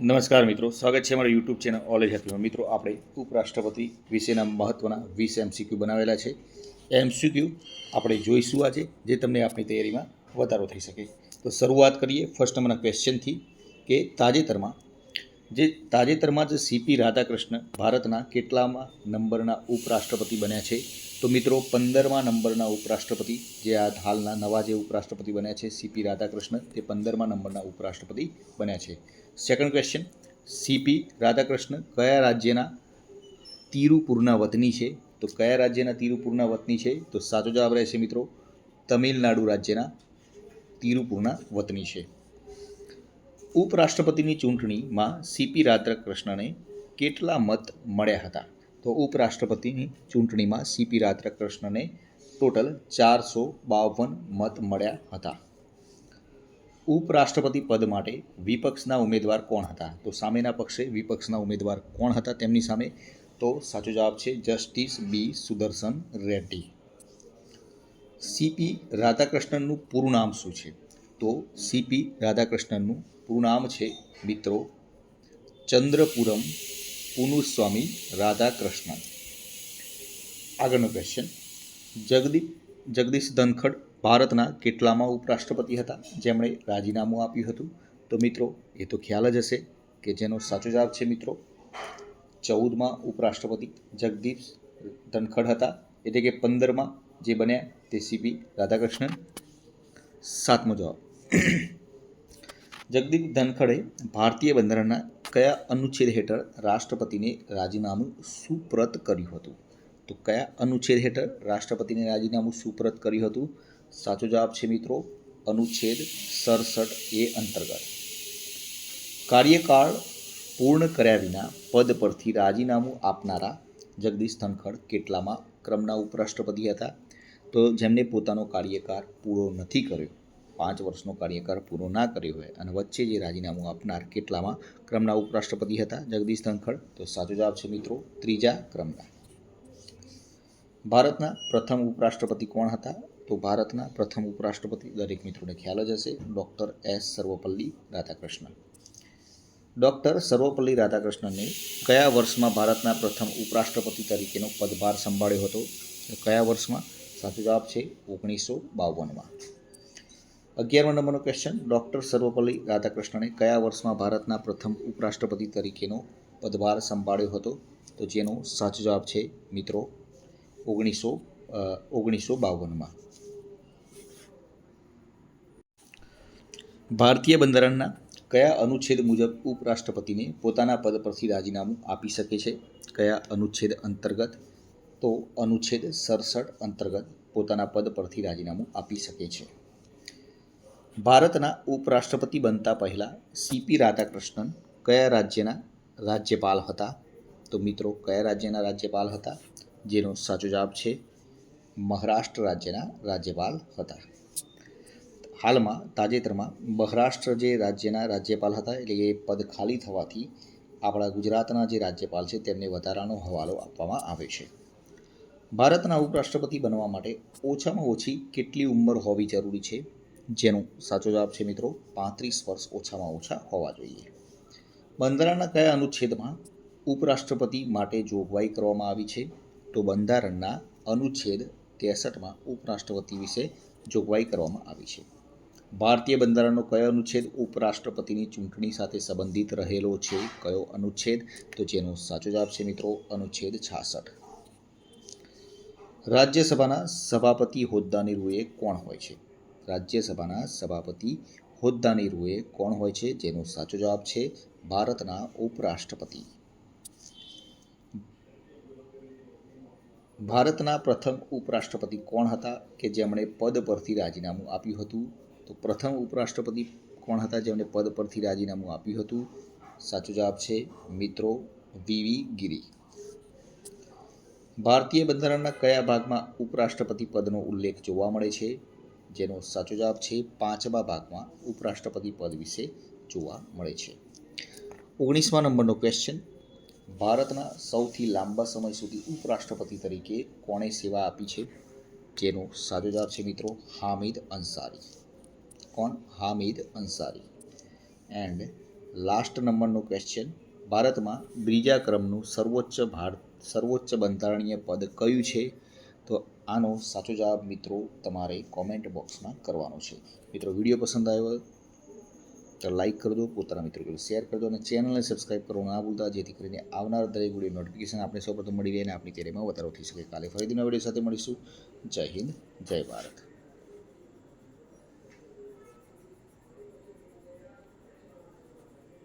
નમસ્કાર મિત્રો, સ્વાગત છે અમારા યુટ્યુબ ચેનલ ઓલેજ હેપીમાં મિત્રો, આપણે ઉપરાષ્ટ્રપતિ વિશેના મહત્ત્વના વીસ એમસીક્યુ બનાવેલા છે. એમસીક્યુ આપણે જોઈશું આજે, જે તમને આપણી તૈયારીમાં વધારો થઈ શકે. તો શરૂઆત કરીએ ફર્સ્ટ નંબરના ક્વેશ્ચનથી કે તાજેતરમાં જે તાજેતરમાં જ સીપી રાધાકૃષ્ણ ભારતના કેટલામાં નંબરના ઉપરાષ્ટ્રપતિ બન્યા છે. તો મિત્રો, પંદરમા નંબરના ઉપરાષ્ટ્રપતિ, જે આ હાલના નવા જે ઉપરાષ્ટ્રપતિ બન્યા છે સીપી રાધાકૃષ્ણ, તે પંદરમા નંબરના ઉપરાષ્ટ્રપતિ બન્યા છે. સેકન્ડ ક્વેશ્ચન સીપી રાધાકૃષ્ણ કયા રાજ્યના તિરુપુરના વતની છે? તો કયા રાજ્યના તિરુપુરના વતની છે? તો સાચો જવાબ રહેશે મિત્રો, તમિલનાડુ રાજ્યના તિરુપુરના વતની છે. ઉપરાષ્ટ્રપતિની ચૂંટણીમાં સીપી રાધાકૃષ્ણને કેટલા મત મળ્યા હતા? તો ઉપરાષ્ટ્રપતિની ચૂંટણીમાં સીપી રાધાકૃષ્ણને ટોટલ ચારસો બાવન મત મળ્યા હતા. ઉપરાષ્ટ્રપતિ પદ માટે વિપક્ષના ઉમેદવાર કોણ હતા? તો સામેના પક્ષે વિપક્ષના ઉમેદવાર કોણ હતા તેમની સામે? તો સાચો જવાબ છે justice B Sudershan Reddy. CP રાધાકૃષ્ણનનું પૂરું નામ શું છે? તો સીપી રાધાકૃષ્ણનનું પૂરું નામ છે, મિત્રો, ચંદ્રપુરમ પુનુસ્વામી રાધાકૃષ્ણન. આગળનો ક્વેશ્ચન જગદીપ, જગદીશ ધનખડ ભારતના કેટલામાં ઉપરાષ્ટ્રપતિ હતા? જેમણે રાજીનામું આપ્યું હતું. તો મિત્રો, એ તો ખ્યાલ જ હશે કે જેનો સાચો જવાબ છે, મિત્રો, ચૌદમાં ઉપરાષ્ટ્રપતિ જગદીપ ધનખડ હતા. એટલે કે પંદરમાં જે બન્યા તે સીપી રાધાકૃષ્ણન. સાતમો જવાબ. જગદીપ ધનખડે ભારતીય બંધારણના કયા અનુચ્છેદ હેઠળ રાષ્ટ્રપતિને રાજીનામું સુપ્રત કર્યું હતું? તો કયા અનુચ્છેદ હેઠળ રાષ્ટ્રપતિને રાજીનામું સુપ્રત કર્યું હતું? સાચો જવાબ છે મિત્રો, અનુચ્છેદ સડસઠ એ અંતર્ગત. કાર્યકાળ પૂર્ણ કર્યા વિના પદ પરથી રાજીનામું આપનારા જગદીશ ધનખડ કેટલામાં ક્રમના ઉપરાષ્ટ્રપતિ હતા? તો જેમને પોતાનો કાર્યકાળ પૂરો નથી કર્યો. પાંચ વર્ષનો કાર્યકાળ પૂરો ના કર્યો હોય અને વચ્ચે જે રાજીનામું આપનાર કેટલામાં ક્રમના ઉપરાષ્ટ્રપતિ હતા? જગદીશ ધનખડ. તો સાચો જવાબ છે મિત્રો, ત્રીજા ક્રમના. ભારતના પ્રથમ ઉપરાષ્ટ્રપતિ કોણ હતા? તો ભારતના પ્રથમ ઉપરાષ્ટ્રપતિ, દરેક મિત્રોને ખ્યાલ જ હશે, doctor S Sarvepalli Radhakrishnan. Doctor Sarvepalli રાધાકૃષ્ણને કયા વર્ષમાં ભારતના પ્રથમ ઉપરાષ્ટ્રપતિ તરીકેનો પદભાર સંભાળ્યો હતો? કયા વર્ષમાં? સાચો જવાબ છે ઓગણીસો બાવનમાં. અગિયારમા નંબરનો ક્વેશ્ચન ડૉક્ટર સર્વપલ્લી રાધાકૃષ્ણને કયા વર્ષમાં ભારતના પ્રથમ ઉપરાષ્ટ્રપતિ તરીકેનો પદભાર સંભાળ્યો હતો? તો જેનો સાચો જવાબ છે, મિત્રો, ઓગણીસો ઓગણીસો બાવનમાં. ભારતીય બંધારણના કયા અનુચ્છેદ મુજબ ઉપરાષ્ટ્રપતિને પોતાના પદ પરથી રાજીનામું આપી શકે છે? કયા અનુચ્છેદ અંતર્ગત? તો અનુચ્છેદ સડસઠ અંતર્ગત પોતાના પદ પરથી રાજીનામું આપી શકે છે. ભારતના ઉપરાષ્ટ્રપતિ બનતા પહેલાં સીપી રાધાકૃષ્ણન કયા રાજ્યના રાજ્યપાલ હતા? તો મિત્રો, કયા રાજ્યના રાજ્યપાલ હતા? જેનો સાચો જવાબ છે, મહારાષ્ટ્ર રાજ્યના રાજ્યપાલ હતા. હાલમાં તાજેતરમાં મહારાષ્ટ્ર જે રાજ્યના રાજ્યપાલ હતા, એટલે એ પદ ખાલી થવાથી આપણા ગુજરાતના જે રાજ્યપાલ છે, તેમને વધારાનો હવાલો આપવામાં આવે છે. ભારતના ઉપરાષ્ટ્રપતિ બનવા માટે ઓછામાં ઓછી કેટલી ઉંમર હોવી જરૂરી છે? જેનો સાચો જવાબ છે મિત્રો પાંત્રીસ વર્ષ ઓછામાં ઓછા હોવા જોઈએ. બંધારણના કયા અનુચ્છેદમાં ઉપરાષ્ટ્રપતિ માટે જોગવાઈ કરવામાં આવી છે? તો બંધારણના અનુચ્છેદ ત્રેસઠમાં ઉપરાષ્ટ્રપતિ વિશે જોગવાઈ કરવામાં આવી છે. ભારતીય બંધારણનો કયો અનુચ્છેદ ઉપરાષ્ટ્રપતિની ચૂંટણી સાથે સંબંધિત રહેલો છે? કયો અનુચ્છેદ? તો જેનો સાચો જવાબ છે મિત્રો અનુચ્છેદ છાસઠ. રાજ્યસભાના સભાપતિ હોદ્દાની રૂએ કોણ હોય છે? રાજ્યસભાના સભાપતિ હોદ્દાની રૂએ કોણ હોય છે જેનો સાચો જવાબ છે ભારતના ઉપરાષ્ટ્રપતિ. ભારતના પ્રથમ ઉપરાષ્ટ્રપતિ કોણ હતા કે જેમણે પદ પરથી રાજીનામું આપ્યું હતું? તો પ્રથમ ઉપરાષ્ટ્રપતિ કોણ હતા જેમણે પદ પરથી રાજીનામું આપ્યું હતું? સાચો જવાબ છે મિત્રો વીવી ગિરી. ભારતીય બંધારણના કયા ભાગમાં ઉપરાષ્ટ્રપતિ પદનો ઉલ્લેખ જોવા મળે છે? જેનો સાચો જવાબ છે પાંચમા ભાગમાં ઉપરાષ્ટ્રપતિ પદ વિશે જોવા મળે છે. ઓગણીસમા નંબરનો ક્વેશ્ચન ભારતના સૌથી લાંબા સમય સુધી ઉપરાષ્ટ્રપતિ તરીકે કોણે સેવા આપી છે? જેનો સાચો જવાબ છે મિત્રો હામિદ અંસારી. કોણ? હામિદ અંસારી. એન્ડ લાસ્ટ નંબરનો ક્વેશ્ચન ભારતમાં બીજા ક્રમનું સર્વોચ્ચ ભારત સર્વોચ્ચ બંધારણીય પદ કયું છે? આનો સાચો જવાબ મિત્રો તમારે કોમેન્ટ બોક્સમાં કરવાનો છે. મિત્રો વીડિયો પસંદ આવ્યો તો લાઈક કરી દો, પોતાના મિત્રો શેર કરજો અને ચેનલને સબસ્ક્રાઈબ કરવાનું ના ભૂલતા, જેથી કરીને આવનાર દરેક વીડિયો નોટિફિકેશન આપણે સૌપ્રથમ મળી રહે અને આપણી તૈયારીમાં વધારો થઈ શકે. કાલે ફરીથી નવા વીડિયો સાથે મળીશું. જય હિન્દ, જય ભારત.